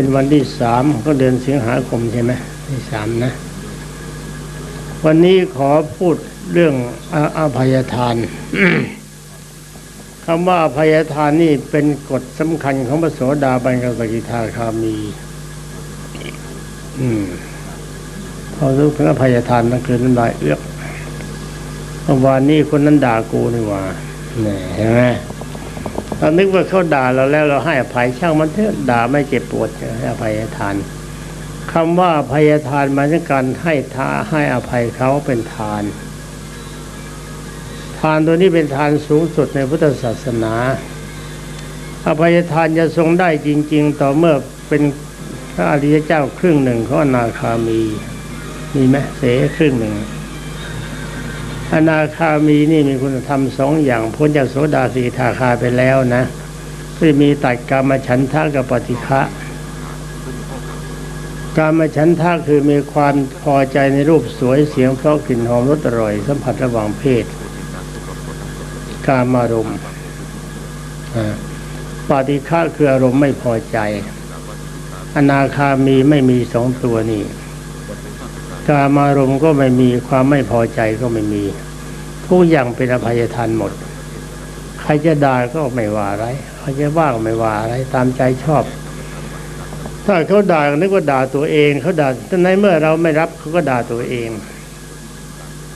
เป็นวันที่สามก็เดือนสิงหาคมใช่ไหมที่สามนะ วันนี้ขอพูดเรื่องออภัยทานคำว่าอภัยทานนี่เป็นกฎสำคัญของพระโสดาบันกับสกิทาคามี อืมพอรู้ถึงอภัยทานนั่นคือน้ำลายเอื้อกวานนี้คนนั้นด่ากูนี่ว่าเนี่ยเห็นไหม เรานึกว่าเขาด่าเราแล้วเราให้อภัยช่างมันเถอะด่าไม่เจ็บปวดให้อภัยทานคำว่าอภัยทานหมายถึงการให้ทาให้อภัยเขาเป็นทาน ทานตัวนี้เป็นทานสูงสุดในพุทธศาสนา อภัยทานจะทรงได้จริง ๆ ต่อเมื่อเป็นพระอริยเจ้าครึ่งหนึ่งของอนาคามี มีไหมเสครึ่งหนึ่ง อนาคามีนี่มีคุณธรรมสองอย่างพ้นจากโสดาสีทาคาไปแล้วนะที่มีตัดกามฉันทะกับปฏิฆะกามฉันทะคือมีความพอใจในรูปสวยเสียงเพราะกลิ่นหอมรสอร่อย สัมผัสระหว่างเพศ กามารมณ์ปฏิฆะคืออารมณ์ไม่พอใจ อนาคามีไม่มีสองตัวนี่ กามารมณ์ก็ไม่มีความไม่พอใจก็ไม่มี ทุกอย่างเป็นอภัยทานหมด ใครจะด่าก็ไม่ว่าอะไรใครจะว่าก็ไม่ว่าอะไร ตามใจชอบ ถ้าเขาด่าก็นึกว่าด่าตัวเองเขาด่าแต่ในเมื่อเราไม่รับเขาก็ด่าตัวเอง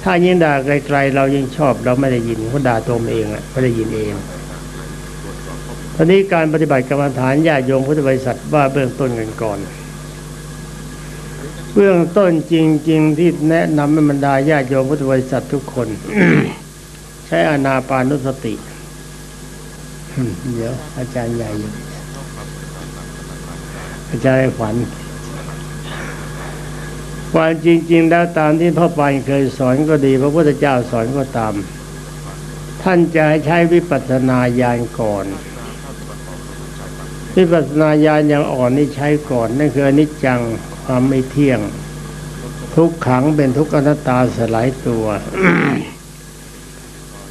ถ้ายิ่งด่าไกลๆเรายิ่งชอบ เราไม่ได้ยินเขาด่าตัวเองอะไม่ได้ยินเองตอนนี้การปฏิบัติกรรมฐานญาโยมพุทธบริษัทว่าเบื้องต้นกันก่อน เบื้องต้นจริง ๆ ที่แนะนำให้บรรดาญาโยมพุทธบริษัททุกคน ใช้อนาปานุสติเดี๋ยว อาจารย์ใหญ่ อาจารย์ขวัญความจริง ๆ แล้วตามที่พ่อปานเคยสอนก็ดี พระพุทธเจ้าสอนก็ตาม ท่านจะให้ใช้วิปัสสนาญาณก่อนวิปัสสนาญาณอย่างอ่อนนี่ใช้ก่อนนั่นคืออนิจจัง ความไม่เที่ยง ทุกขังเป็นทุกอนัตตาสลายตัว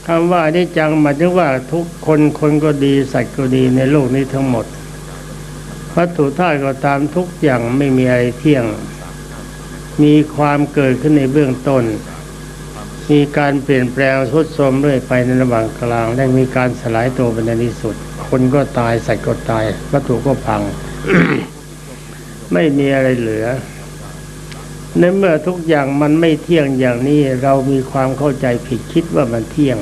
คำว่าอนิจจังหมายถึงว่าทุกคนคนก็ดีสัตว์ก็ดีในโลกนี้ทั้งหมดวัตถุธาตุก็ตามทุกอย่างไม่มีอะไรเที่ยง มีความเกิดขึ้นในเบื้องต้น มีการเปลี่ยนแปลงทุดโทรมเรื่อยไปในระหว่างกลางและมีการสลายตัวเป็นในที่สุด คนก็ตายสัตว์ก็ตาย วัตถุก็พัง ไม่มีอะไรเหลือ ในเมื่อทุกอย่างมันไม่เที่ยงอย่างนี้เรามีความเข้าใจผิดคิดว่ามันเที่ยง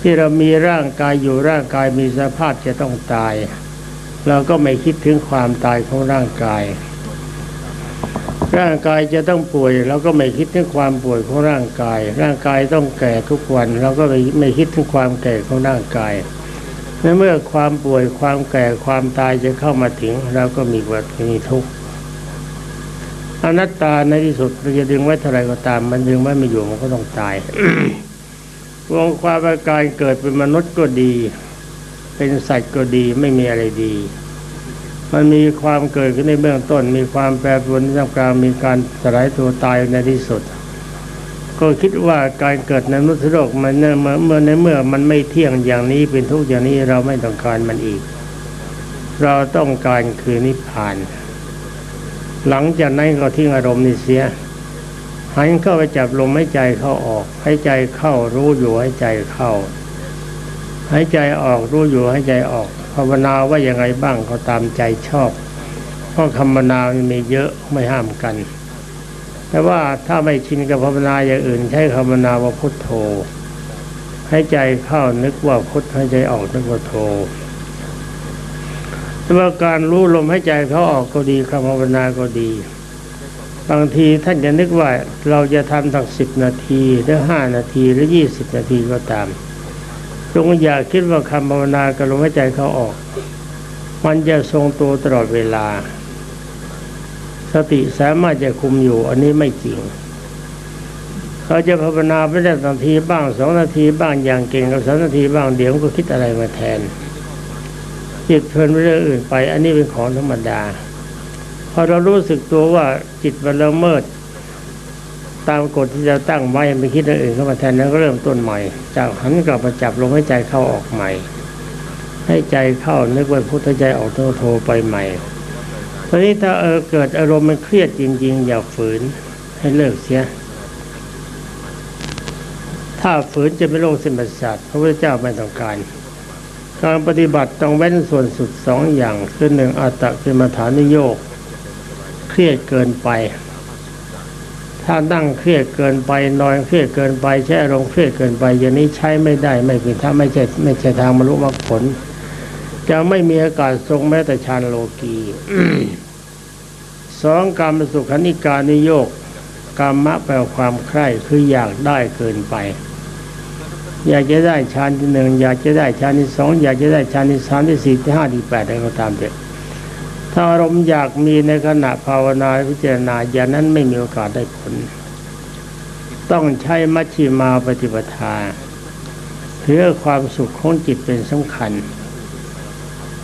ที่เรามีร่างกายอยู่ร่างกายมีสภาพจะต้องตาย เราก็ไม่คิดถึงความตายของร่างกาย ร่างกายจะต้องป่วยเราก็ไม่คิดถึงความป่วยของร่างกาย ร่างกายต้องแก่ทุกวัน เราก็ไม่ไม่คิดถึงความแก่ของร่างกาย ในเมื่อความป่วยความแก่ความตายจะเข้ามาถึงเราก็มีวัฏมีทุกข์อนัตตาในที่สุดเราจะดึงไว้เท่าไรก็ตาม มันดึงไว้ไม่อยู่มันก็ต้องตายวงความอาการเกิดเป็นมนุษย์ก็ดี เป็นสัตว์ก็ดีไม่มีอะไรดี มันมีความเกิดขึ้นในเบื้องต้น มีความแปรปรวนในท่ามกลางมีการสลายตัวตายในที่สุด ก็คิดว่าการเกิดในมนุษย์โลกมันเมื่อเมื่อในเมื่อมันไม่เที่ยงอย่างนี้เป็นทุกอย่างนี้เราไม่ต้องการมันอีก เราต้องการคือนิพพาน หลังจากนั้นก็ทิ้งอารมณ์นี่เสียหันเข้าไปจับลมหายใจเข้าออกหายใจเข้ารู้อยู่หายใจเข้าหายใจออกรู้อยู่หายใจออกภาวนาว่าอย่างไรบ้างก็ตามใจชอบเพราะคำภาวนามันมีเยอะไม่ห้ามกัน แต่ว่าถ้าไม่ชินกับภาวนาอย่างอื่น ใช้คำภาวนาว่าพุทโธ ให้ใจเข้านึกว่าพุทให้ใจออกนึกว่าโธแต่ว่าการรู้ลมให้ใจเขาออกก็ดีคำภาวนาก็ดี บางทีท่านจะนึกว่าเราจะทำตั้งสิบนาทีหรือห้านาทีหรือยี่สิบนาทีก็ตามจงอย่าคิดว่าคำภาวนากับลมหายใจเขาออก มันจะทรงตัวตลอดเวลา สติสามารถจะคุมอยู่ อันนี้ไม่จริง เขาจะภาวนาไปได้นาทีบ้างสองนาทีบ้างอย่างเก่งกับสามนาทีบ้างเดี๋ยวก็คิดอะไรมาแทนจิตเพลินไปเรื่องอื่นไป อันนี้เป็นของธรรมดา พอเรารู้สึกตัวว่าจิตมันละเมิด ตามกฎที่เราตั้งไว้ไม่คิดเรื่องอื่นเข้ามาแทนแล้วก็เริ่มต้นใหม่ จากหันกลับมาจับลมให้ใจเข้าออกใหม่ ให้ใจเข้านึกว่าพุทธใจออกโทโทไปใหม่ ตอนนี้ถ้าเออเกิดอารมณ์มันเครียดจริง ๆ อย่าฝืนให้เลิกเสีย ถ้าฝืนจะเป็นโรคเส้นประสาทพระพุทธเจ้าไม่ต้องการ การปฏิบัติต้องเว้นส่วนสุดสองอย่างคือหนึ่งอัตตะกิมฐานิโยกเครียดเกินไป ถ้านั่งเครียดเกินไปนอนเครียดเกินไปใช้อารมณ์เครียดเกินไปอย่างนี้ใช้ไม่ได้ไม่เป็นถ้าไม่ใช่ไม่ใช่ทางบรรลุมรรคผล จะไม่มีอากาศทรงแม้แต่ฌานโลกีสองการมสุขานิการนิโยกกามะแปลว่าความใคร่คืออยากได้เกินไป อยากจะได้ฌานที่หนึ่งอยากจะได้ฌานที่สองอยากจะได้ฌานที่สามที่สี่ที่ห้าที่แปดอะไรก็ตามเถอะถ้าอารมณ์อยากมีในขณะภาวนาพิจารณาอย่างนั้นไม่มีโอกาสได้ผล ต้องใช้มัชฌิมาปฏิปทาเพื่อความสุขของจิตเป็นสำคัญ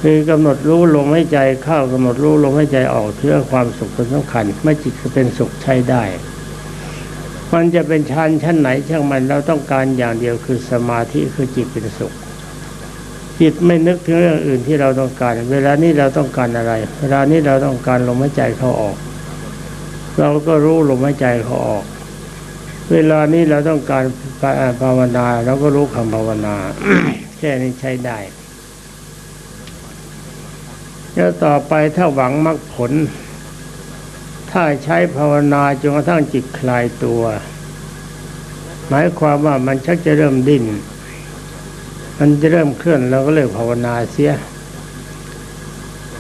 คือกำหนดรู้ลมให้ใจเข้ากำหนดรู้ลมให้ใจออกเพื่อความสุขเป็นสำคัญไม่จิตจะเป็นสุขใช้ได้ มันจะเป็นชั้นชั้นไหนช่างมันเราต้องการอย่างเดียวคือสมาธิคือจิตเป็นสุข จิตไม่นึกถึงเรื่องอื่นที่เราต้องการ เวลานี้เราต้องการอะไร เวลานี้เราต้องการลมหายใจเข้าออก เราก็รู้ลมหายใจเข้าออก เวลานี้เราต้องการภาวนาเราก็รู้คำภาวนาแค่นี้ใช้ได้ แล้วต่อไปถ้าหวังมรรคผล ถ้าใช้ภาวนาจนกระทั่งจิตคลายตัว หมายความว่ามันชักจะเริ่มดิ้น มันจะเริ่มเคลื่อนเราก็เลิกภาวนาเสีย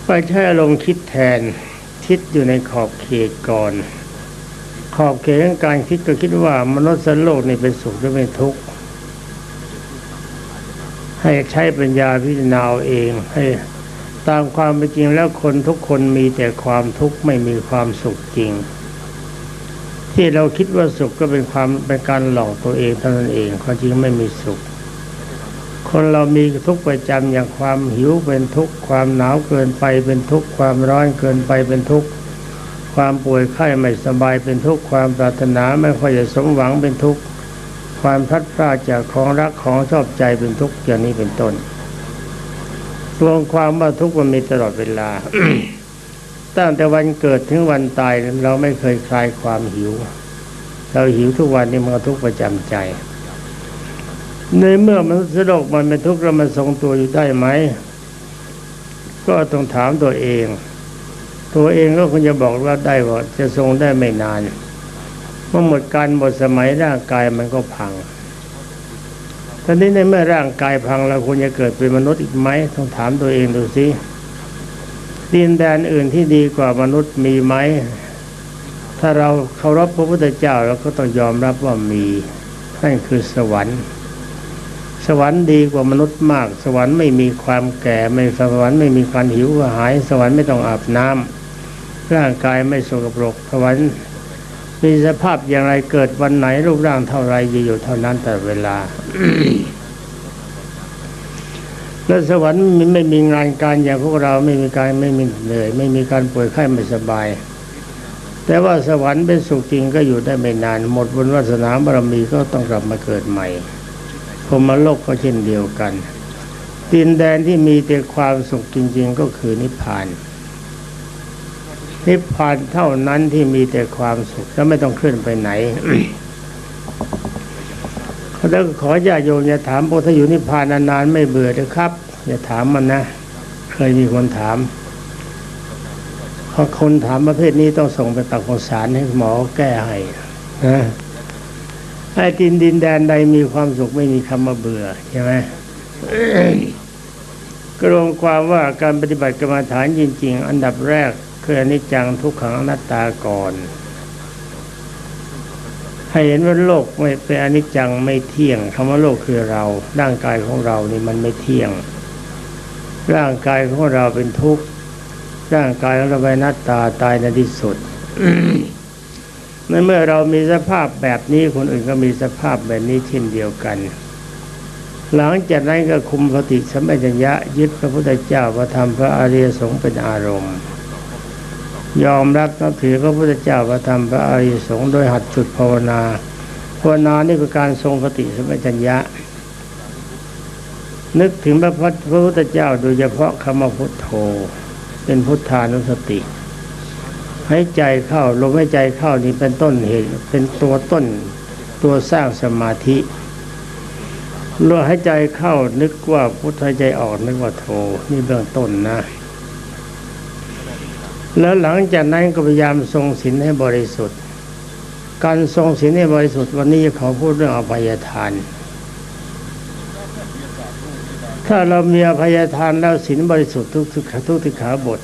ไปใช้อารมคิดแทน คิดอยู่ในขอบเขตก่อน ขอบเขตของการคิดก็คิดว่ามนุษย์สันโลกนี่เป็นสุขหรือเป็นทุกข์ให้ใช้ปัญญาพิจารณาเอาเองให้ ตามความเป็นจริงแล้วคนทุกคนมีแต่ความทุกข์ไม่มีความสุขจริง ที่เราคิดว่าสุขก็เป็นความเป็นการหลอกตัวเองเท่านั้นเองความจริงไม่มีสุข คนเรามีทุกข์ประจำอย่างความหิวเป็นทุกข์ความหนาวเกินไปเป็นทุกข์ความร้อนเกินไปเป็นทุกข์ความป่วยไข้ไม่สบายเป็นทุกข์ความปรารถนาไม่ค่อยจะสมหวังเป็นทุกข์ความพัดพรากจากของรักของชอบใจเป็นทุกข์อย่างนี้เป็นต้น รวมความว่าทุกข์มันมีตลอดเวลา ตั้งแต่วันเกิดถึงวันตาย เราไม่เคยคลายความหิว เราหิวทุกวันนี้มันทุกข์ประจำใจ ในเมื่อมันสะดกมันเป็นทุกข์แล้วมันทรงตัวอยู่ได้ไหม ก็ต้องถามตัวเอง ตัวเองก็คงจะบอกว่าได้ว่าจะทรงได้ไม่นานเมื่อหมดการหมดสมัยร่างกายมันก็พัง ตอนนี้ในเมื่อร่างกายพังเราควรจะเกิดเป็นมนุษย์อีกไหมต้องถามตัวเองดูสิดินแดนอื่นที่ดีกว่ามนุษย์มีไหม ถ้าเราเคารพพระพุทธเจ้าเราก็ต้องยอมรับว่ามีนั่นคือสวรรค์ สวรรค์ดีกว่ามนุษย์มาก สวรรค์ไม่มีความแก่ไม่สวรรค์ไม่มีความหิวกระหาย สวรรค์ไม่ต้องอาบน้ำร่างกายไม่สกปรกสวรรค์ มีสภาพอย่างไรเกิดวันไหนรูปร่างเท่าไรจะอยู่เท่านั้นแต่เวลาแล้วสวรรค์ไม่มีงานการอย่างพวกเราไม่มีการไม่มีเหนื่อย ไม่มีการป่วยไข้ไม่สบาย แต่ว่าสวรรค์เป็นสุขจริงก็อยู่ได้ไม่นาน หมดบุญวาสนาบารมีก็ต้องกลับมาเกิดใหม่พรมโลกก็เช่นเดียวกันดินแดนที่มีแต่ความสุขจริง ๆ ก็คือนิพพาน นิพพานเท่านั้นที่มีแต่ความสุขและไม่ต้องเคลื่อนไปไหนแล้วขอญาติโยมอย่าถามพวกถ้าอยู่นิพพานนานๆไม่เบื่อเลยครับ อย่าถามมันนะ เคยมีคนถามพอคนถามประเภทนี้ต้องส่งไปตักข้าวสารให้หมอแก้ให้นะไอ้ดินดินแดนใดมีความสุขไม่มีคำว่าเบื่อใช่ไหมกรวมความว่าการปฏิบัติกรรมฐานจริง ๆ อันดับแรก คืออนิจจังทุกขังอนัตตาก่อน ให้เห็นว่าโลกไม่เป็นอนิจจังไม่เที่ยงคำว่าโลกคือเราร่างกายของเรานี่มันไม่เที่ยง ร่างกายของเราเป็นทุกข์ร่างกายของเราเป็นนัตตาตายในที่สุดในเมื่อเรามีสภาพแบบนี้คนอื่นก็มีสภาพแบบนี้เช่นเดียวกัน หลังจากนั้นก็คุมสติสัมปชัญญะยึดพระพุทธเจ้าพระธรรมพระอริยสงฆ์เป็นอารมณ์ ยอมรับนับถือพระพุทธเจ้าพระธรรมพระอริยสงฆ์โดยหัดฝึกภาวนา ภาวนานี่คือการทรงสติสมปชัญญะ นึกถึงพระพุทธเจ้าโดยเฉพาะคำพุทโธ เป็นพุทธานุสติหายใจเข้าลมหายใจเข้านี่เป็นต้นเหตุเป็นตัวต้นตัวสร้างสมาธิลมหายใจเข้านึกว่าพุทธใจออกนึกว่าโทนี่เบื้องต้นนะ แล้วหลังจากนั้นก็พยายามทรงศีลให้บริสุทธิ์ การทรงศีลให้บริสุทธิ์วันนี้ขอพูดเรื่องอภัยทาน ถ้าเรามีอภัยทานแล้วศีลบริสุทธิ์ทุกทุกทุกติขาบท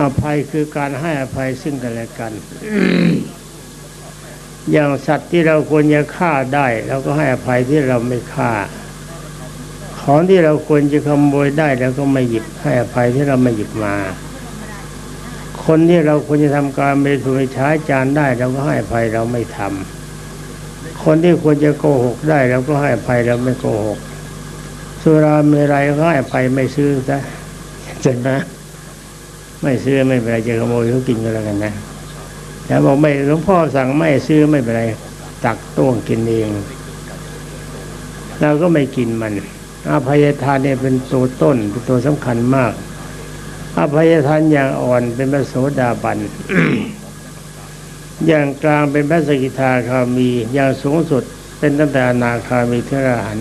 อภัยคือการให้อภัยซึ่งกันและกัน อย่างสัตว์ที่เราควรจะฆ่าได้เราก็ให้อภัยที่เราไม่ฆ่า ของที่เราควรจะขโมยได้เราก็ไม่หยิบให้อภัยที่เราไม่หยิบมา คนที่เราควรจะทำการไม่ถูกใช้จานได้เราก็ให้ภัยเราไม่ทำคนที่ควรจะโกหกได้เราก็ให้ภัยเราไม่โกหก สุราเมรัยก็ให้ภัยไม่ซื้อซะเจ็บไหมไม่ซื้อไม่เป็นไรจะขโมยเขากินก็แล้วกันนะแต่บอกไม่หลวงพ่อสั่งไม่ซื้อไม่เป็นไรตักต้วงกินเองเราก็ไม่กินมันอภัยทานเนี่ยเป็นตัวต้นเป็นตัวสำคัญมาก อภัยทานอย่างอ่อนเป็นพระโสดาบัน อย่างกลางเป็นพระสกิทาคามี อย่างสูงสุดเป็นตั้งแต่อนาคามีเทระหัน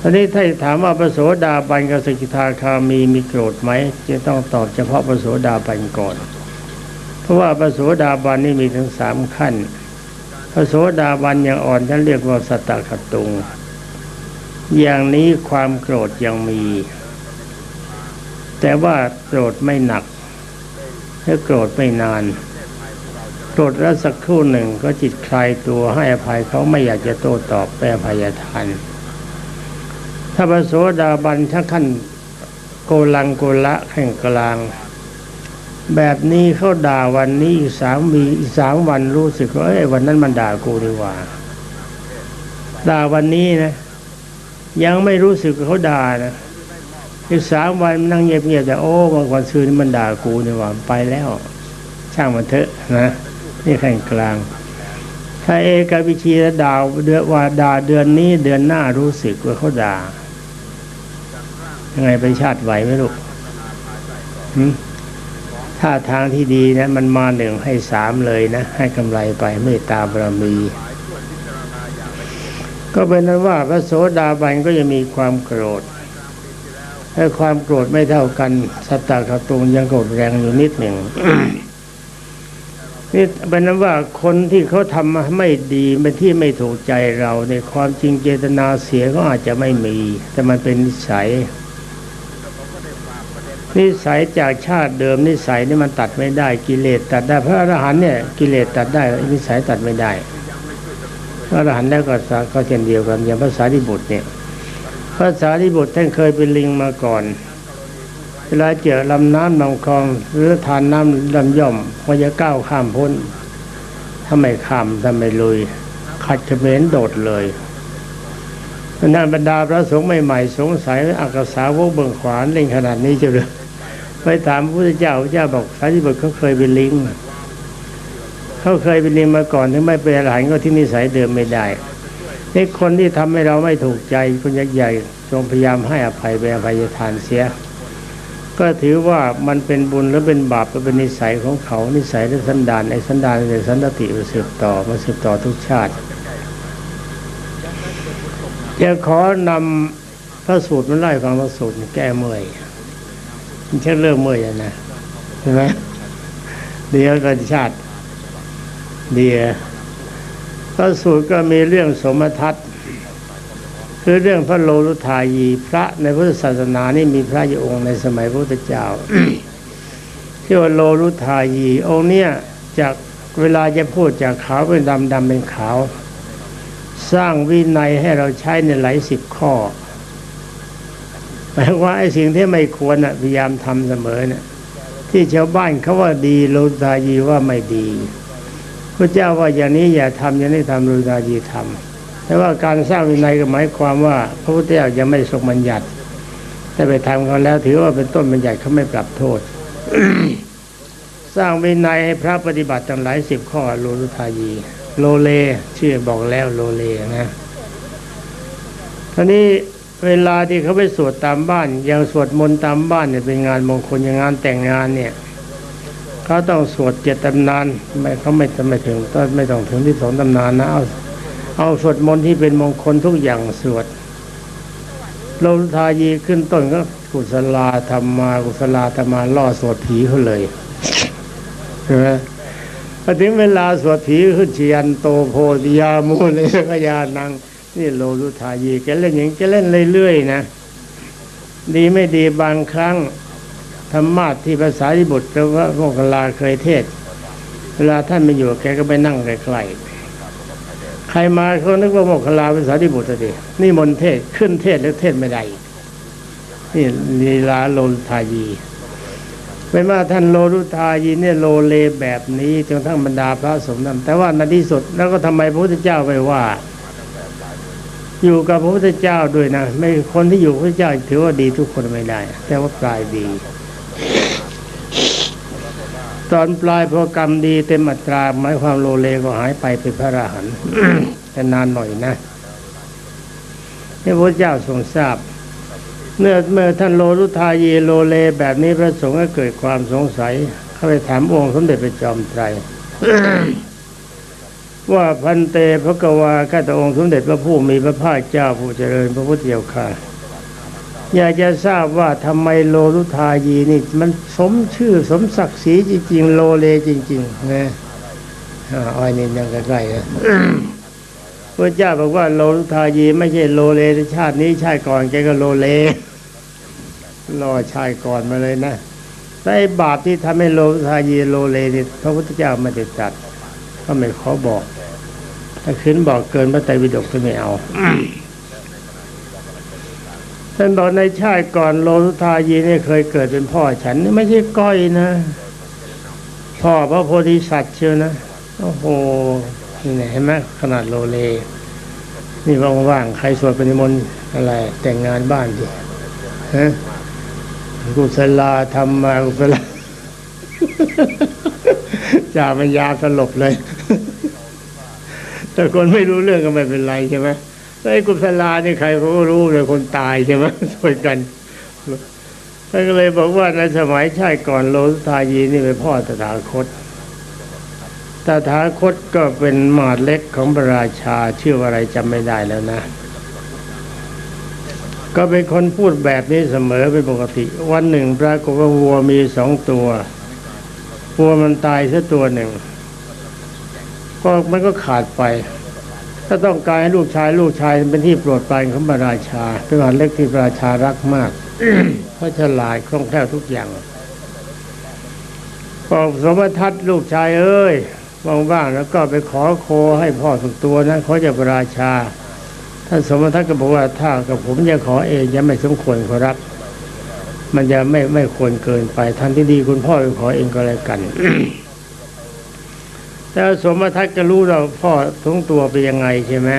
ตอนนี้ถ้าถามว่าพระโสดาบันกับสกิทาคามีมีโกรธไหมจะต้องตอบเฉพาะพระโสดาบันก่อน เพราะว่าพระโสดาบันนี่มีถึงสามขั้นพระโสดาบันอย่างอ่อนท่านเรียกว่าสตตขตุง อย่างนี้ความโกรธยังมี แต่ว่าโกรธไม่หนักและโกรธไม่นาน โกรธแล้วสักครู่หนึ่งก็จิตคลายตัวให้อภัยเขาไม่อยากจะโต้ตอบแปรภัยทานถ้าพระโสดาบันถ้าขั้นโกลังโกละแห่งกลาง แบบนี้เขาด่าวันนี้อีกสามวีอีกสามวันรู้สึกว่าเอ้ยวันนั้นมันด่ากูดีกว่าด่าวันนี้นะ ยังไม่รู้สึกเขาด่านะ อีกสามวันมันนั่งเงียบๆแต่โอ้บางวันซื้อนี่มันด่ากูดีกว่าไปแล้ว ช่างมันเถอะนะ นี่แขั้นกลาง ถ้าเอกวิชีและดาวเดือนว่าด่าเดือนนี้เดือนหน้ารู้สึกว่าเขาด่ายังไงไปชาติไหวไหมลูกถ้าทางที่ดีนะ มันมาหนึ่งให้สามเลยนะ ให้กำไรไปเมตตาบารมี ก็เป็นนั้นว่าพระโสดาบันก็ยังมีความโกรธ ถ้าความโกรธไม่เท่ากันสัตตาขตุงยังโกรธแรงอยู่นิดหนึ่งนี่เป็นนั้นว่าคนที่เขาทำมาไม่ดีเป็นที่ไม่ถูกใจเราในความจริงเจตนาเสียก็อาจจะไม่มี แต่มันเป็นนิสัย นิสัยจากชาติเดิมนิสัยนี่มันตัดไม่ได้กิเลสตัดได้พระอรหันต์เนี่ยกิเลสตัดได้นิสัยตัดไม่ได้พระอรหันต์แล้วก็สาก็เช่นเดียวกันอย่างภาษาดิบุตรเนี่ย ภาษาดิบุตรท่านเคยเป็นลิงมาก่อน เวลาเจอลำน้ำลำคลอง หรือทานน้ำลำย่อมก็จะก้าวข้ามพ้นถ้าไม่ข้ามถ้าไม่ลุย ขัดเขมรโดดเลยนั่นบรรดาพระสงฆ์ใหม่ๆสงสัยอักษาวกเบิ่งขวานเล่งขนาดนี้จะเลยไปถามพระพุทธเจ้าพระเจ้าบอกสารีบุตรเขาเคยเป็นลิงเขาเคยเป็นลิงมาก่อนถึงไม่เป็นอรหันก็ที่นิสัยเดิมไม่ได้ นี่คนที่ทำให้เราไม่ถูกใจคนยักษ์ใหญ่จงพยายามให้อภัยไปอภัยทานเสีย ก็ถือว่ามันเป็นบุญหรือเป็นบาปก็เป็นนิสัยของเขา นิสัยและสันดานในสันดานในสันตติมันสืบต่อมาสืบต่อทุกชาติจะขอนำพระสูตรมาไล่ฟังพระสูตรแก้เมื่อยมันแค่เริ่มเมื่อยนะใช่ไหมเดี๋ยวกันชาติเดี๋ยว พระสูตรก็มีเรื่องสมทัศน์คือเรื่องพระโลลุทายีพระในพุทธศาสนานี่มีพระอยู่องค์ในสมัยพระพุทธเจ้าที่ว่าโลลุทายีองค์เนี้ยจากเวลาจะพูดจากขาวเป็นดำดำเป็นขาว สร้างวินัยให้เราใช้ในหลายสิบข้อหมายว่าไอ้สิ่งที่ไม่ควรนะพยายามทำเสมอเนี่ยที่ชาวบ้านเขาว่าดีโลลุทายีว่าไม่ดี พระเจ้าว่าอย่างนี้อย่าทำอย่างนี้ทำโลลุทายีทำแต่ว่าการสร้างวินัยก็หมายความว่า พระพุทธเจ้ายังไม่ทรงบัญญัติแต่ไปทำเขาแล้ว ถือว่าเป็นต้นบัญญัติเขาไม่ปรับโทษ สร้างวินัยให้พระปฏิบัติตั้งหลายสิบข้อโลลุทายีโลเลชื่อบอกแล้วโลเลนะทีนี้เวลาที่เขาไปสวดตามบ้านอย่างสวดมนต์ตามบ้านเนี่ยเป็นงานมงคลอย่างงานแต่งงานเนี่ย เขาต้องสวดเจ็ดตำนานไม่เขาไม่ไม่ถึงต้องไม่ต้องถึงที่สองตำนานนะเอาเอาสวดมนต์ที่เป็นมงคลทุกอย่างสวดโลลุทายีขึ้นต้นก็กุศลาธรรมากุศลาธรรมาล่อสวดผีเขาเลยใช่ไหมพอถึงเวลาสวดผีขึ้นเชียนโตโพธิยามูเลยกยานัง นี่โลลุทายีแกเล่นอย่างแกเล่นเรื่อยๆนะ ดีไม่ดีบางครั้ง ธรรมาทที่ภาษาที่บุตรหรือว่าโมกขลาเคยเทศ เวลาท่านไม่อยู่แกก็ไปนั่งใกลๆใครมาเขานึกว่าโมกขลาภาษาที่บุตรดินี่มนเทศขึ้นเทศแล้วเทศไม่ได้นี่ลีลาโลทายีเป็นว่าท่านโลลุทายีเนี่ยโลเลแบบนี้จนทั้งบรรดาพระสงฆ์นั้นแต่ว่าในที่สุดแล้วก็ทำไมพระพุทธเจ้าไปว่า อยู่กับพระพุทธเจ้าด้วยนะ ไม่คนที่อยู่พระพุทธเจ้าถือว่าดีทุกคนไม่ได้ แต่ว่าปลายดี ตอนปลายพอกรรมดีเต็มอัตราหมายความโลเลก็หายไปเป็นพระอรหันต์แต่นานหน่อยนะนี่พระเจ้าทรงทราบ เมื่อเมื่อท่านโลรุทายีโลเลแบบนี้พระสงฆ์ก็เกิดความสงสัย เข้าไปถามองค์สมเด็จพระจอมไตรว่าพันเตพระกวาข้าแต่องค์สมเด็จพระผู้มีพระภาคเจ้าผู้เจริญพระพุทธเจ้าค่ะ อยากจะทราบว่าทำไมโลรุทายีนี่ มันสมชื่อสมศักดิ์ศรีจริง ๆ โลเลจริงๆนะอ่าอ้อยนี่ยังใกล้ๆนะพระเจ้าบอกว่าโลรุทายีไม่ใช่โลเลในชาตินี้ชาติก่อนแกก็โลเลรอชาติก่อนมาเลยนะแต่ไอ้บาปที่ทำให้โลรุทายีโลเลนี่พระพุทธเจ้าไม่ได้ตรัดก็ไม่ขอบอก ถ้าขึ้นบอกเกินพระไตรปิฎกก็ไม่เอา ท่านบอกในชาติก่อนโลทุทายีนี่เคยเกิดเป็นพ่อฉันนี่ไม่ใช่ก้อยนะ พ่อพระโพธิสัตว์เชียวนะโอ้โหนี่เห็นไหมขนาดโลเล นี่ว่างๆใครสวดปฏิมนต์อะไร แต่งงานบ้านดิฮะกุศลาธรรมากุศลาจ่าปัญญาสลบเลย แต่คนไม่รู้เรื่องก็ไม่เป็นไรใช่ไหม ไอ้กุศลานี่ใครเขาก็รู้เลยคนตายใช่ไหมช่วยกันท่านก็เลยบอกว่าในสมัยชาติก่อนโลสุทายีนี่เป็นพ่อตถาคต ตถาคตก็เป็นหมาดเล็กของพระราชาชื่ออะไรจำไม่ได้แล้วนะ ก็เป็นคนพูดแบบนี้เสมอเป็นปกติ วันหนึ่งปรากฏว่าวัวมีสองตัว วัวมันตายซะตัวหนึ่ง ก็มันก็ขาดไป ถ้าต้องการให้ลูกชายลูกชายเป็นที่โปรดปรานของพระราชา เป็นหลานเล็กที่พระราชารักมากเพราะฉลาดคล่องแคล่วทุกอย่างบอกสมทัศน์ลูกชายเอ้ยว่างๆแล้วก็ไปขอโคให้พ่อสักตัวนะขอจากพระราชาท่านสมทัศน์ก็บอกว่าถ้ากับผมจะขอเองยังไม่สมควรขอรับ มันจะไม่ไม่ควรเกินไปทันที่ดีคุณพ่อไปขอเองก็แล้วกัน แต่สมทัศน์ก็รู้เราพ่อทั้งตัวเป็นยังไงใช่ไหม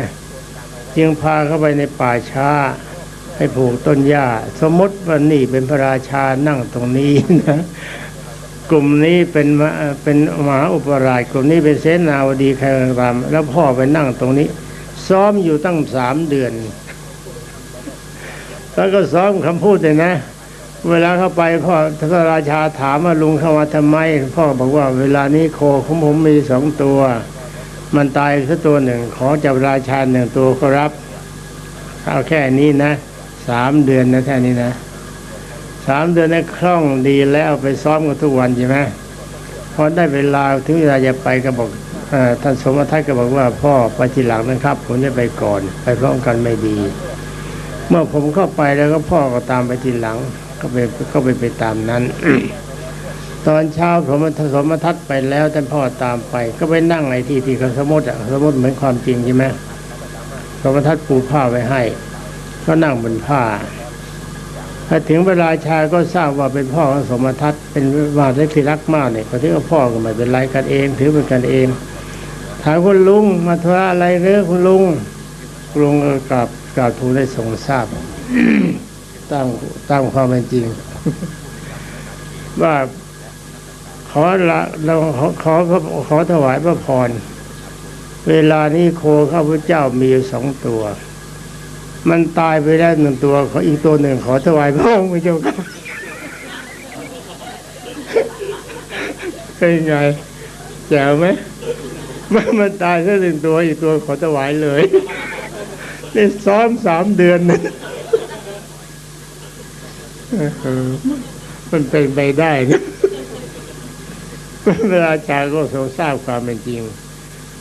จึงพาเข้าไปในป่าช้าให้ผูกต้นหญ้า สมมติว่านี่เป็นพระราชานั่งตรงนี้นะกลุ่มนี้เป็นเป็นมหาอุปราชกลุ่มนี้เป็นเสนาวดีใครตามแล้วพ่อไปนั่งตรงนี้ ซ้อมอยู่ตั้งสามเดือน แล้วก็ซ้อมคำพูดเลยนะ เวลาเข้าไปพ่อพระราชาถามว่าลุงเข้ามาทำไม พ่อบอกว่าเวลานี้โคของผมมีสองตัว มันตายสักตัวหนึ่งขอจับราชาหนึ่งตัวก็รับเอาแค่นี้นะสามเดือนนะแค่นี้นะสามเดือนนั้นคล่องดีแล้วไปซ้อมกันทุกวันใช่ไหมพอได้เวลาถึงเวลาจะไปก็บอกอท่านสมทัศน์ก็บอกว่าพ่อไปทีหลังนะครับ ผมจะไปก่อน ไปพร้อมกันไม่ดี เมื่อผมเข้าไปแล้วก็พ่อก็ตามไปทีหลัง ก็ไปก็ไปไปตามนั้น ตอนเช้าผมสมทัศน์ไปแล้วท่านพ่อตามไป ก็ไปนั่งในที่ที่เขาสมมติอะสมมติเหมือนความจริงใช่ไหมสมทัศน์ปูผ้าไว้ให้ ก็นั่งบนผ้าถ้าถึงเวลาชายก็ทราบว่าเป็นพ่อของสมทัศน์เป็นว่าได้ที่รักมากเนี่ยพอถึงว่าพ่อก็ไม่เป็นไรกันเอง ถือเป็นกันเองถามคุณลุงมาธุระอะไรเรือคุณลุงคุณลุงก็กราบกราบทูลได้ทรงทราบ ตามตามความเป็นจริง ว่าขอละเราขอขอขอถวายพระพร เวลานี้โคข้าพเจ้ามีสองตัว มันตายไปแล้วหนึ่งตัว ขออีกตัวหนึ่งขอถวายพระองค์เจ้าค่ะเป็นไงแจ๋วไหมมันมันตายซะหนึ่งตัวอีกตัวขอถวายเลยนี่ซ้อมสามเดือนนะ มันเป็นไปได้นะเวลาอาจารย์ก็ทรงทราบความเป็นจริง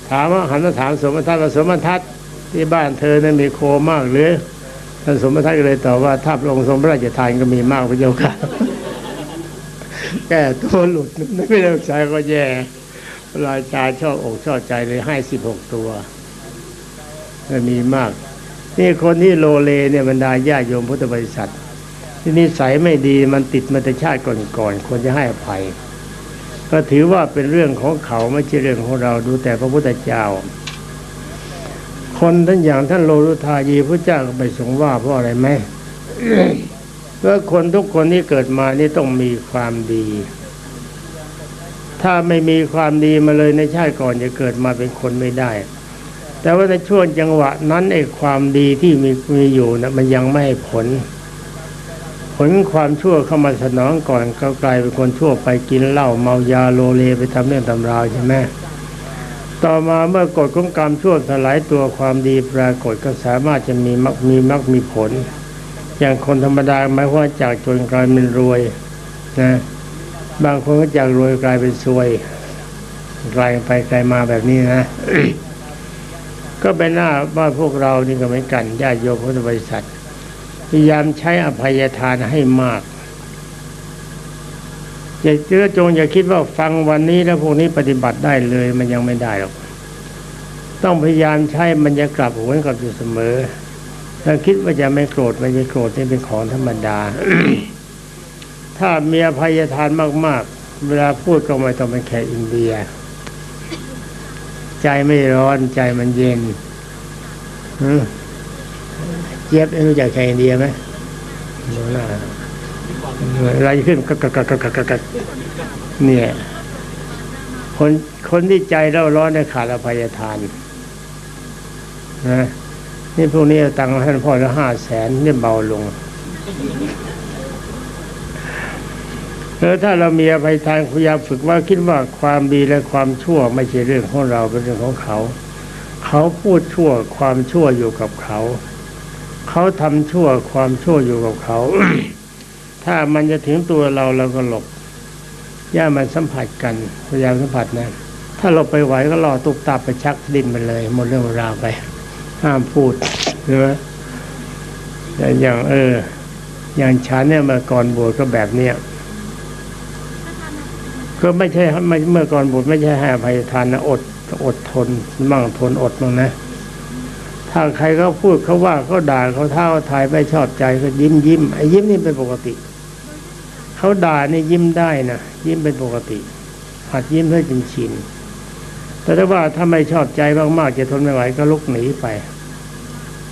ถามว่าหันมาถามสมทัศน์ว่าสมทัศน์ที่บ้านเธอนั้นมีโคมากหรือท่านสมทัศน์ก็เลยตอบว่าถ้าพระองค์ทรงพระราชทานก็มีมากพระเจ้าค่ะแก้ตัวหลุดไม่ได้ใช้ก็แย่ราชาชอบอกชอบใจเลยให้สิบหกตัวมันมีมาก นี่คนที่โลเลเนี่ยบรรดาญาโยมพุทธบริษัท ที่นิสัยไม่ดีมันติดมาแต่ชาติก่อนๆควรจะให้อภัย ก็ถือว่าเป็นเรื่องของเขาไม่ใช่เรื่องของเราดูแต่พระพุทธเจ้า คนท่านอย่างท่านโลรุทายีพระเจ้าก็ไปทรงว่าเพราะอะไรไหมเพราะคนทุกคนที่เกิดมานี่ต้องมีความดี ถ้าไม่มีความดีมาเลยในชาติก่อนจะเกิดมาเป็นคนไม่ได้ แต่ว่าในช่วงจังหวะนั้นไอ้ความดีที่มีมีอยู่นะมันยังไม่ให้ผล ผลความชั่วเข้ามาสนองก่อนก็กลายเป็นคนชั่วไปกินเหล้าเมายาโลเลไปทำเรื่องตำราวใช่ไหมต่อมาเมื่อกฎของกรรมชั่วสลายตัวความดีปรากฏก็สามารถจะมีมักมีมักมีผล อย่างคนธรรมดาหมายความว่าจากจนกลายเป็นรวยนะบางคนก็จากรวยกลายเป็นซวยกลายไปกลายมาแบบนี้นะ ก็เป็นหน้าว่าพวกเรานี่ก็เหมือนกันญาติโยมพุทธบริษัท พยายามใช้อภัยทานให้มาก อย่าเจือจงอย่าคิดว่าฟังวันนี้แล้วพวกนี้ปฏิบัติได้เลย มันยังไม่ได้หรอก ต้องพยายามใช้มันจะกลับหัวนกลับอยู่เสมอถ้าคิดว่าจะไม่โกรธไม่จะโกรธนี่เป็นของธรรมดา ถ้ามีอภัยทานมากๆ เวลาพูดก็ไม่ต้องเป็นแขกอินเดีย ใจไม่ร้อนใจมันเย็น เจี๊ยบรู้จักแขกอินเดียไหมดูหน้าอะไรขึ้นกักกักกักกักกักกักเนี่ย คนคนที่ใจเร่าร้อนเนี่ยขาดอภัยทานนะนี่พวกนี้ตังค์ให้พ่อละห้าแสนนี่เบาลงแล้วถ้าเรามีอภัยทานพยายามฝึกว่าคิดว่าความดีและความชั่ว ไม่ใช่เรื่องของเราเป็นเรื่องของเขา เขาพูดชั่วความชั่วอยู่กับเขา เขาทำชั่วความชั่วอยู่กับเขา ถ้ามันจะถึงตัวเราเราก็หลบย่ามันสัมผัสกันพยายามสัมผัสนะ ถ้าเราไปไหวก็รอตุกตาไปชักดินไปเลยหมดเรื่องราวไป ห้ามพูดใช่ไหมอย่างเออ อย่างฉันเนี่ยเมื่อก่อนบวชก็แบบเนี้ยก็ไม่ใช่ไม่เมื่อก่อนบวชไม่ใช่ให้อภัยทานนะอดอดทนมั่งทนอดมั่งนะ ถ้าใครเขาพูดเขาว่าเขาด่าเขาเท่าทายไม่ชอบใจก็ยิ้มยิ้มไอ้ยิ้มนี่เป็นปกติ เขาด่านี่ยิ้มได้นะยิ้มเป็นปกติหัดยิ้มให้จนชินแต่ถ้าว่าถ้าไม่ชอบใจมากๆจะทนไม่ไหวก็ลุกหนีไป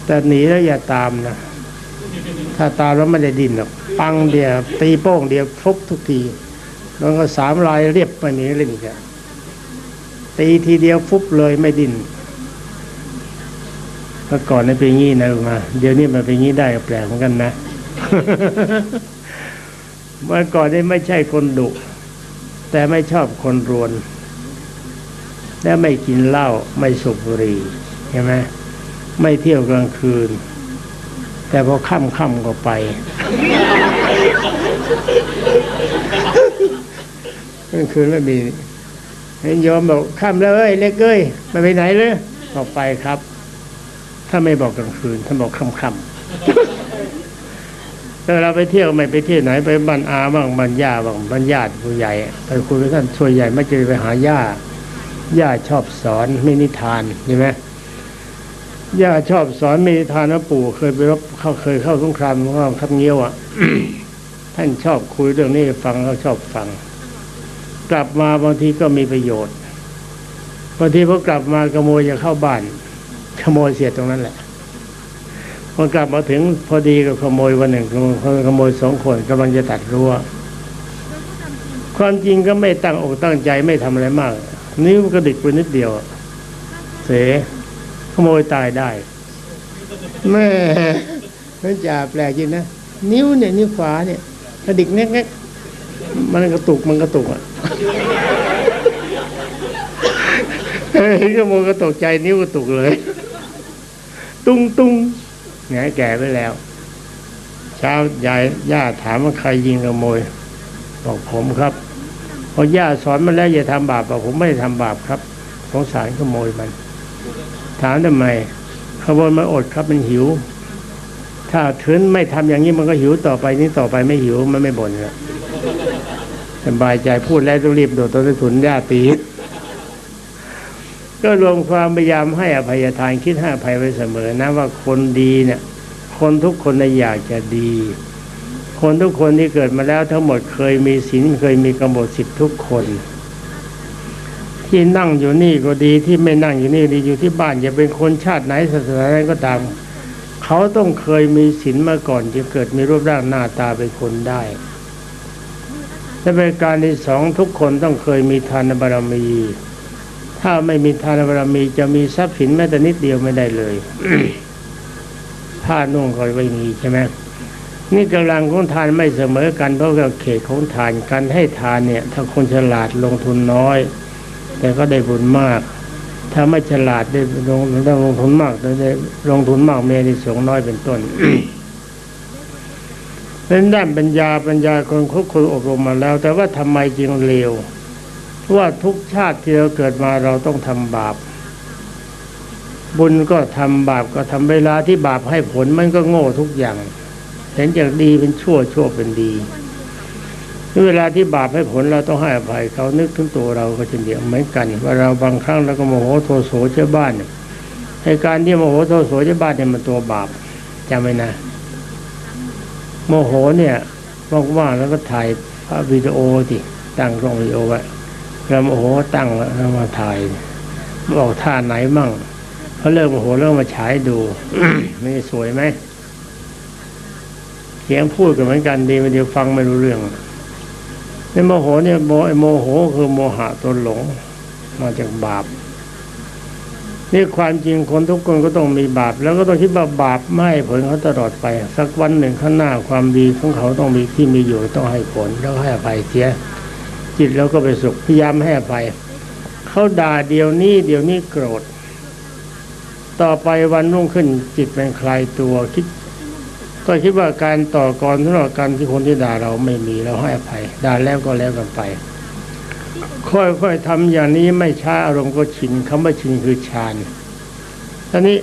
แต่หนีแล้วอย่าตามนะถ้าตามแล้วไม่ได้ดินหรอกปังเดียวตีโป้งเดียวฟุบทุกทีแล้วก็สามลายเรียบไปนี้เล่นอีกันตีทีเดียวฟุบเลยไม่ดิน เมื่อก่อนนี่เป็นงี้นะมา เดี๋ยวนี้มันเป็นงี้ได้แปลกเหมือนกันนะ เมื่อก่อนนี่ไม่ใช่คนดุ แต่ไม่ชอบคนรวน และไม่กินเหล้าไม่สูบบุหรี่ใช่ไหมไม่เที่ยวกลางคืน แต่พอค่ำค่ำก็ไปกลางคืนไม่มีเห็นโยมบอกค่ำแล้วเอ้ยเล็กเอ้ยมาไปไหนเลยบอกไปครับ ถ้าไม่บอกกลางคืนท่านบอกค่ำค่ำถ้าเราไปเที่ยวไม่ไปเที่ยวไหนไปบ้านอาบ้างบ้านย่าบ้างบ้านญาติผู้ใหญ่ไปคุยกับท่านส่วนใหญ่ไม่จะไปหาย่าย่าชอบสอนไม่นิทานใช่ไหมย่าชอบสอนม่นิทานนะปู่เคยไปรบเขาเคยเข้าสงครามสงครามคับเงี้ยวอะท่านชอบคุยเรื่องนี้ฟังเขาชอบฟัง กลับมาบางทีก็มีประโยชน์บางทีพอกลับมาขโมยจะเข้าบ้าน ขโมยเสียตรงนั้นแหละพอกลับมาถึงพอดีกับขโมยวันหนึ่งขโมยสองคนกำลังจะตัดรั้วความจริงก็ไม่ตั้งอกตั้งใจไม่ทำอะไรมาก นิ้วกระดิกไปนิดเดียว เสขโมยตายได้แม่นั่นจ่าแปลกจริงนะนิ้วเนี่ยนิ้วขวาเนี่ยกระดิกแงกๆมันกระตุกมันกระตุกอะเห็นขโมยก็ตกใจนิ้วก็ตุกเลย ตุ้งตุ้งไงแก่ไปแล้ว เช้ายายย่าถามว่าใครยิงขโมยบอกผมครับพอย่าสอนมาแล้วอย่าทำบาปบอกผมไม่ได้ทำบาปครับสงสารขโมยมัน ถามทำไมขโมยมันอดครับมันหิว ถ้าถึงไม่ทำอย่างนี้มันก็หิวต่อไปนี้ต่อไปไม่หิวมันไม่บ่นแล้วสบายใจพูดแล้วต้องรีบโดดต้นทุนญาติ ก็รวมความพยายามให้อภัยทานคิดให้อภัยไว้เสมอนะว่าคนดีเนี่ย คนทุกคนน่ะอยากจะดี คนทุกคนที่เกิดมาแล้วทั้งหมดเคยมีศีลเคยมีกำหนดสิทธิทุกคน ที่นั่งอยู่นี่ก็ดีที่ไม่นั่งอยู่นี่ดีอยู่ที่บ้านจะเป็นคนชาติไหนศาสนาไหนก็ตามเขาต้องเคยมีศีลมาก่อนจึงเกิดมีรูปร่างหน้าตาเป็นคนได้และเป็นการที่สองทุกคนต้องเคยมีทานบารมี ถ้าไม่มีทานบารมีจะมีทรัพย์สินแม้แต่นิดเดียวไม่ได้เลยผ้านุ่งก็ไม่มีใช่ไหมนี่กำลังของทานไม่เสมอกันเพราะว่าเขตของทานการให้ทานเนี่ย ถ้าคนฉลาดลงทุนน้อย แต่ก็ได้บุญมาก ถ้าไม่ฉลาดได้ลงได้ลงทุนมากต่ได้ลงทุนมากเมียที่สงน้อยเป็นต้นเป็นด้านปัญญาปัญญาคนคุคนอบรมมาแล้ว แต่ว่าทำไมจึงเลวเพราะ ว่าทุกชาติที่เราเกิดมาเราต้องทำบาป บุญก็ทำบาปก็ทำเวลาที่บาปให้ผลมันก็โง่ทุกอย่าง เห็นจากดีเป็นชั่วชั่วเป็นดีเวลาที่บาปให้ผลเราต้องให้อภัยเขานึกถึงตัวเราก็เช่นเดียวเหมือนกัน ว่าเราบางครั้งเราก็โมโหโทโสเจ้าบ้านในการที่โมโหโทโสเจ้าบ้านเนี่ยมันตัวบาปจำไว้นะ โมโหเนี่ยว่างๆแล้วก็ถ่ายภาพวิดีโอที่ตั้งกล้องวิดีโอไว้ เราโมโหตั้งแล้วมาถ่ายบอกท่าไหนมั่งเขาเลิกโมโหเริ่มมาฉายดูไม่สวยไหมเสียงพูดกันเหมือนกันดีไม่ดีฟังไม่รู้เรื่องในโมโหเนี่ยโมโมโหคือโมหะตัวหลงมาจากบาปนี่ความจริงคนทุกคนก็ต้องมีบาป แล้วก็ต้องคิดว่าบาปไม่ผลเขาตลอดไป สักวันหนึ่งข้างหน้าความดีของเขาต้องมีที่มีอยู่ต้องให้ผลแล้วให้อภัยเสีย จิตแล้วก็ไปสุขพยายามให้อภัยเขาด่าเดี๋ยวนี้เดี๋ยวนี้โกรธ ต่อไปวันรุ่งขึ้นจิตเป็นคลายตัวคิด ก็คิดว่าการต่อกรสำหรับการที่คนที่ด่าเราไม่มีเราให้อภัยด่าแล้วก็แล้วกันไป ค่อยๆทำอย่างนี้ไม่ช้าอารมณ์ก็ชินคำว่าชินคือฌานตอนนี้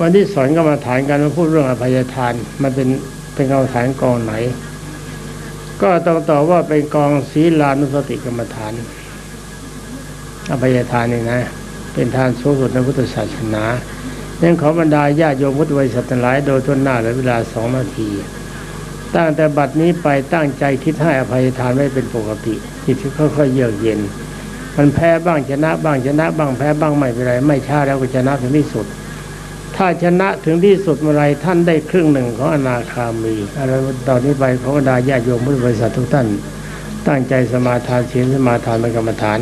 วันที่สอนกรรมาฐานกันมาพูดเรื่องอภัยทานมันเป็นเป็นกรรมฐานกองไหน ก็ต้องตอบว่าเป็นกองศีลานุสติกรรมฐานอภัยทานนี่นะ เป็นทานสูงสุดในพุทธศาสนายังขอบรรดาญาโยมพุทธบริษัททั้งหลาย โดยทุนหน้าเหลือเวลาสองนาที ตั้งแต่บัดนี้ไปตั้งใจคิดให้อภัยทานไม่เป็นปกติ จิตค่อยๆเยือกเย็น มันแพ้บ้างชนะบ้างชนะบ้างแพ้บ้างไม่เป็นไร ไม่ช้าแล้วก็ชนะถึงที่สุด ถ้าชนะถึงที่สุดเมื่อไรท่านได้ครึ่งหนึ่งของอนาคามีอะไรตอนนี้ไปขอบรรดาญาโยมพุทธบริษัททุกท่าน ตั้งใจสมาทานศีลสมาทานเป็นกรรมฐาน